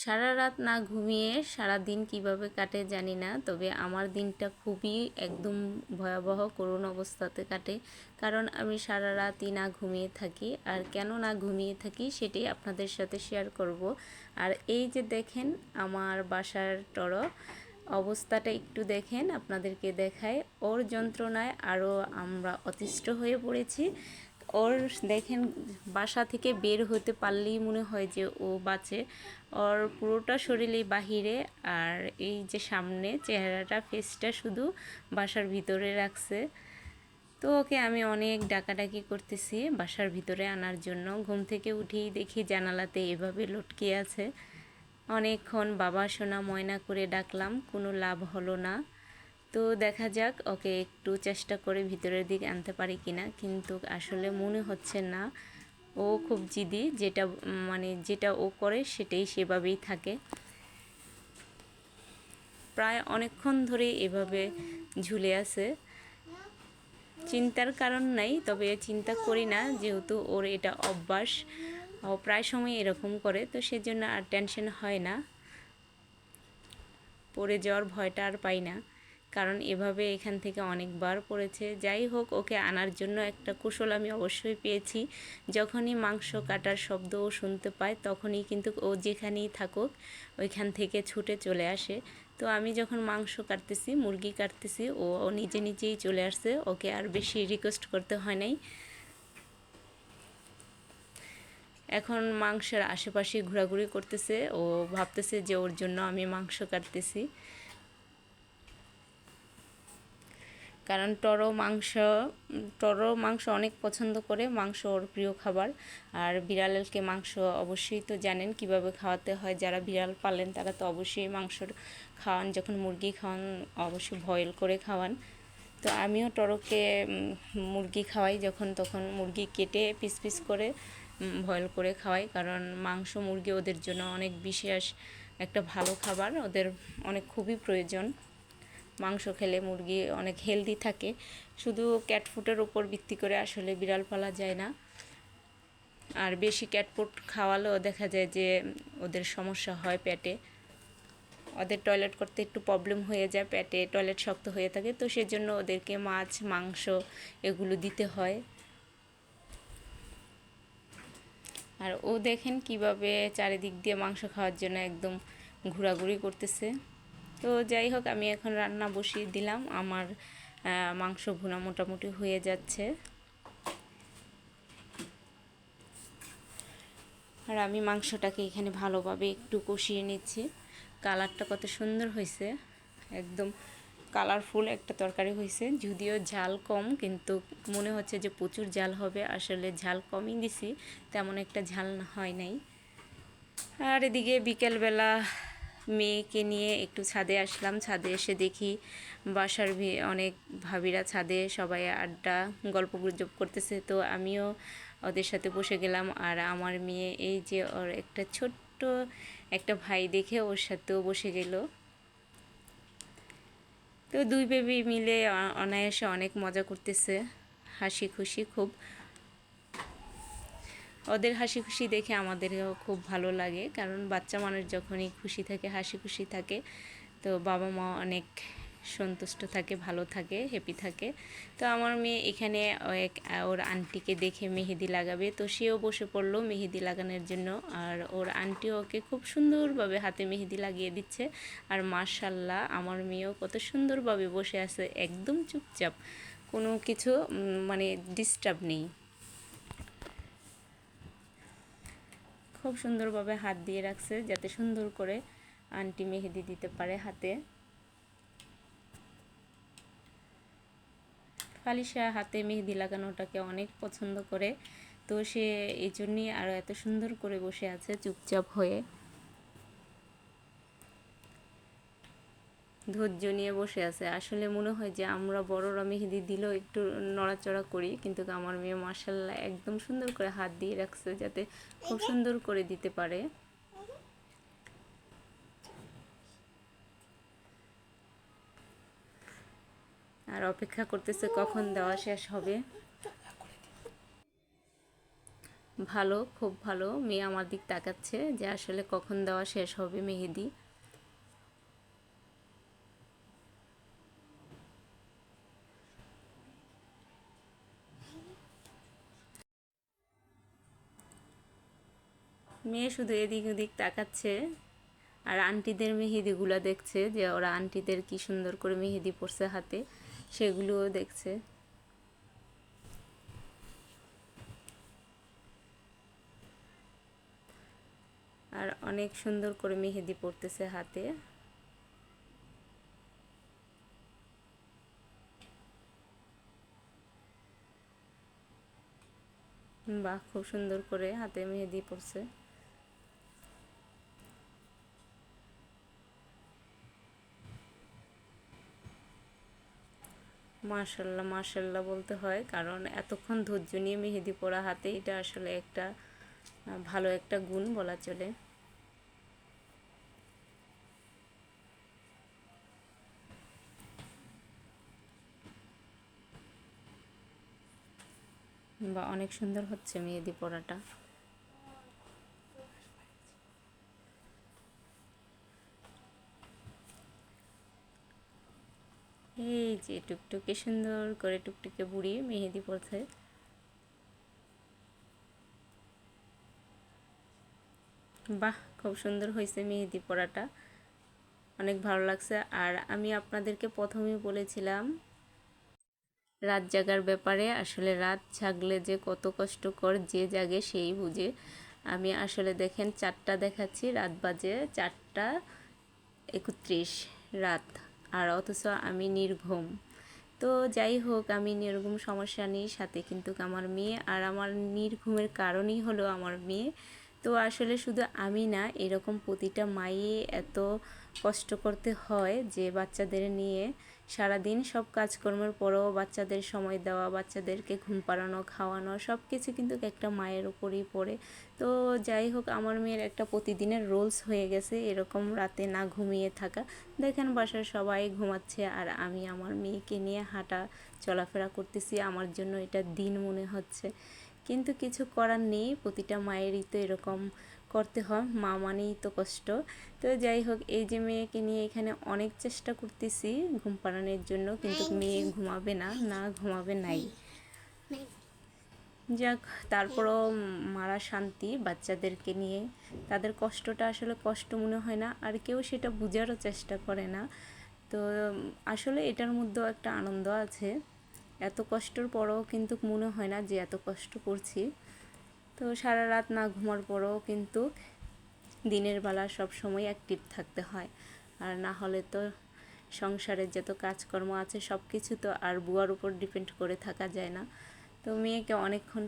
সারা রাত না ঘুমিয়ে সারা দিন কীভাবে কাটে জানি না, তবে আমার দিনটা খুবই একদম ভয়াবহ, করুণ অবস্থাতে কাটে। কারণ আমি সারা রাতই না ঘুমিয়ে থাকি, আর কেন না ঘুমিয়ে থাকি সেটাই আপনাদের সাথে শেয়ার করব। আর এই যে দেখেন আমার বাসার টর অবস্থাটা একটু দেখেন, আপনাদেরকে দেখায়। ওর যন্ত্রণায় আরও আমরা অতিষ্ঠ হয়ে পড়েছি। ওর দেখেন বাসা থেকে বের হতে পারলেই মনে হয় যে ও বাঁচে। ওর পুরোটা শরীরেই বাহিরে আর এই যে সামনে চেহারাটা ফেসটা শুধু বাসার ভিতরে রাখছে। তো ওকে আমি অনেক ডাকাডাকি করতেছি বাসার ভিতরে আনার জন্য। ঘুম থেকে উঠেই দেখি জানালাতে এভাবে লটকে আছে। অনেকক্ষণ বাবা সোনা ময়না করে ডাকলাম, কোনো লাভ হলো না। তো দেখা যাক, ওকে একটু চেষ্টা করে ভিতরের দিকে আনতে পারি কিনা। কিন্তু আসলে মনে হচ্ছে না। ও খুব জিদি, যেটা মানে যেটা ও করে সেটাই সেভাবেই থাকে। প্রায় অনেকক্ষণ ধরে এভাবে ঝুলে আছে। চিন্তার কারণ নাই, তবে চিন্তা করি না, যেহেতু ওর এটা অভ্যাস। ও প্রায় সময় এরকম করে, তো সেজন্য আর টেনশন হয় না। পড়ে যাওয়ার ভয়টা আর পাই না। কারণ এভাবে এখান থেকে অনেকবার পড়েছে। যাই হোক, ওকে আনার জন্য একটা কুশল আমি অবশ্যই পেয়েছি। যখনই মাংস কাটার শব্দ ও শুনতে পায়, তখনই কিন্তু ও যেখানেই থাকুক, ওইখান থেকে ছুটে চলে আসে। তো আমি যখন মাংস কাটতেছি, মুরগি কাটতেছি, ও নিজে নিজেই চলে আসছে। ওকে আর বেশি রিকোয়েস্ট করতে হয় নাই। এখন মাংসের আশেপাশে ঘোরাঘুরি করতেছে। ও ভাবতেছে যে ওর জন্য আমি মাংস কাটতেছি। কারণ টরো মাংস টরো মাংস অনেক পছন্দ করে, মাংস ওর প্রিয় খাবার। আর বিড়ালকে মাংস অবশ্যই তো জানেন, কীভাবে খাওয়াতে হয়, যারা বিড়াল পালেন তারা তো অবশ্যই মাংস খাওয়ান, যখন মুরগি খাওয়ান অবশ্যই বয়েল করে খাওয়ান। তো আমিও টরকে মুরগি খাওয়াই যখন তখন মুরগি কেটে পিস পিস করে বয়েল করে খাওয়াই। কারণ মাংস মুরগি ওদের জন্য অনেক বিশেষ একটা ভালো খাবার, ওদের অনেক খুবই প্রয়োজন। মাংস খেলে মুরগি অনেক হেলদি থাকে। শুধু ক্যাটফুটের উপর ভিত্তি করে আসলে বিড়াল পালা যায় না। আর বেশি ক্যাটফুট খাওয়ালেও দেখা যায় যে ওদের সমস্যা হয় পেটে। ওদের টয়লেট করতে একটু প্রবলেম হয়ে যায়, পেটে টয়লেট শক্ত হয়ে থাকে। তো সেজন্য ওদেরকে মাছ, মাংস এগুলো দিতে হয়। আর ও দেখেন কীভাবে চারিদিক দিয়ে মাংস খাওয়ার জন্য একদম ঘোরাঘুরি করতেছে। তো যাই হোক আমি এখন রান্না বসিয়ে দিলাম। আমার মাংস ভুনা মোটামুটি হয়ে যাচ্ছে। আর আমি মাংসটাকে এখানে ভালোভাবে একটু কষিয়ে নিচ্ছি। কালারটা কত সুন্দর হয়েছে। একদম কালারফুল একটা তরকারি হয়েছে। যদিও ঝাল কম, কিন্তু মনে হচ্ছে যে প্রচুর ঝাল হবে। আসলে ঝাল কমই দিছি, তেমন একটা ঝাল হয় নাই। আর এদিকে বিকেলবেলা মেয়েকে নিয়ে একটু ছাদে আসলাম। ছাদে এসে দেখি বাসার অনেক ভাবিরা ছাদে সবাই আড্ডা, গল্প গুজব করতেছে। তো আমিও ওদের সাথে বসে গেলাম আর আমার মেয়ে এই যে ওর একটা ছোট্ট একটা ভাই দেখে ওর সাথেও বসে গেল। তো দুই বেবি মিলে অনায়াসে অনেক মজা করতেছে। হাসি খুশি খুব। ওদের হাসি খুশি দেখে আমাদেরও খুব ভালো লাগে। কারণ বাচ্চা মানুষ যখনই খুশি থাকে, হাসি খুশি থাকে, তো বাবা মা অনেক সন্তুষ্ট থাকে, ভালো থাকে হ্যাপি থাকে। তো আমার মেয়ে এখানে এক, ওর আন্টিকে দেখে মেহেদি লাগাবে। তো সেও বসে পড়ল মেহেদি লাগানোর জন্য। আর ওর আন্টি ওকে খুব সুন্দরভাবে হাতে মেহেদি লাগিয়ে দিচ্ছে। আর মার্শাল্লাহ আমার মেয়েও কত সুন্দরভাবে বসে আছে, একদম চুপচাপ। কোনো কিছু মানে ডিস্টার্ব নেই। খুব সুন্দরভাবে হাত দিয়ে রাখছে, যাতে সুন্দর করে আন্টি মেহেদি দিতে পারে হাতে। ফালিশা হাতে মেহেদি লাগানোটাকে অনেক পছন্দ করে। তো সে এই জন্যই আরও এত সুন্দর করে বসে আছে, চুপচাপ হয়ে। ধৈর্য নিয়ে বসে আছে। আসলে মনে হয় যে আমরা বড়রা মেহেদি দিলেও একটু নড়াচড়া করি, কিন্তু আমার মেয়ে মার্শাল্লাহ একদম সুন্দর করে হাত দিয়ে রাখছে যাতে খুব সুন্দর করে দিতে পারে। আর অপেক্ষা করতেছে কখন দেওয়া শেষ হবে। ভালো, খুব ভালো। মেয়ে আমার দিক তাকাচ্ছে যে আসলে কখন দেওয়া শেষ হবে মেহেদি। মেয়ে শুধু এদিক ওদিক তাকাচ্ছে, আর আন্টিদের মেহেদিগুলো দেখছে যে ওরা আন্টিদের কি সুন্দর করে মেহেদি পড়ছে হাতে, সেগুলোও দেখছে। আর অনেক সুন্দর করে মেহেদি পড়তেছে হাতে। বাহ, খুব সুন্দর করে হাতে মেহেদি পড়ছে মার্শাল্লাহ মার্শাল্লাহ বলতে হয়। কারণ এতক্ষণ ধৈর্য নিয়ে মেহেদি পড়া হাতে এটা আসলে একটা ভালো একটা গুণ বলা চলে। বা অনেক সুন্দর হচ্ছে মেহেদি পড়াটা এই যে টুকটুকে সুন্দর করে টুকটুকে বুড়ি মেহেদি পড়ছে বাহ, খুব সুন্দর হয়েছে মেহেদি পড়াটা। অনেক ভালো লাগছে। আর আমি আপনাদেরকে প্রথমেই বলেছিলাম, রাত জাগার ব্যাপারে। আসলে রাত জাগলে যে কত কষ্টকর, যে জাগে সেই বুঝে। আমি আসলে দেখেন, চারটা দেখাচ্ছি। রাত বাজে চারটা একত্রিশ রাত। আর অথচ আমি নির্ঘুম। তো যাই হোক, আমি নির্ঘুম সমস্যা নেই, সাথে কিন্তু আমার মেয়ে। আর আমার নির্ঘুমের কারণই হলো আমার মেয়ে। তো আসলে শুধু আমি না, এরকম প্রতিটা মায়ে এত কষ্ট করতে হয় যে বাচ্চাদের নিয়ে। সারাদিন সব কাজকর্মের পরেও বাচ্চাদের সময় দেওয়া, বাচ্চাদেরকে ঘুম পাড়ানো, খাওয়ানো সব কিছু কিন্তু একটা মায়ের উপরেই পড়ে। তো যাই হোক, আমার মেয়ের একটা প্রতিদিনের রোলস হয়ে গেছে, এরকম রাতে না ঘুমিয়ে থাকা। দেখেন বাসার সবাই ঘুমাচ্ছে আর আমি আমার মেয়েকে নিয়ে হাঁটা চলাফেরা করতেছি, আমার জন্য এটা দিন মনে হচ্ছে। কিন্তু কিছু করার নেই, প্রতিটা মায়েরই তো এরকম করতে হয় মা মানেই তো কষ্ট। তো যাই হোক এই যে মেয়েকে নিয়ে এখানে অনেক চেষ্টা করতেছি ঘুম পাড়ানোর জন্য কিন্তু মেয়ে ঘুমাবে না না ঘুমাবে নাই। যাক তারপরও মারা শান্তি বাচ্চাদেরকে নিয়ে। তাদের কষ্টটা আসলে কষ্ট মনে হয় না আর কেউ সেটা বোঝারও চেষ্টা করে না। তো আসলে এটার মধ্যেও একটা আনন্দ আছে। এত কষ্টর পরও কিন্তু মনে হয় না যে এত কষ্ট করছি। তো সারা রাত না ঘুমার পরেও কিন্তু দিনের বেলা সব সময় অ্যাক্টিভ থাকতে হয়। আর না হলে তো সংসারের যত কাজকর্ম আছে সব কিছু তো আর বুয়ার উপর ডিপেন্ড করে থাকা যায় না। তো মেয়েকে অনেকক্ষণ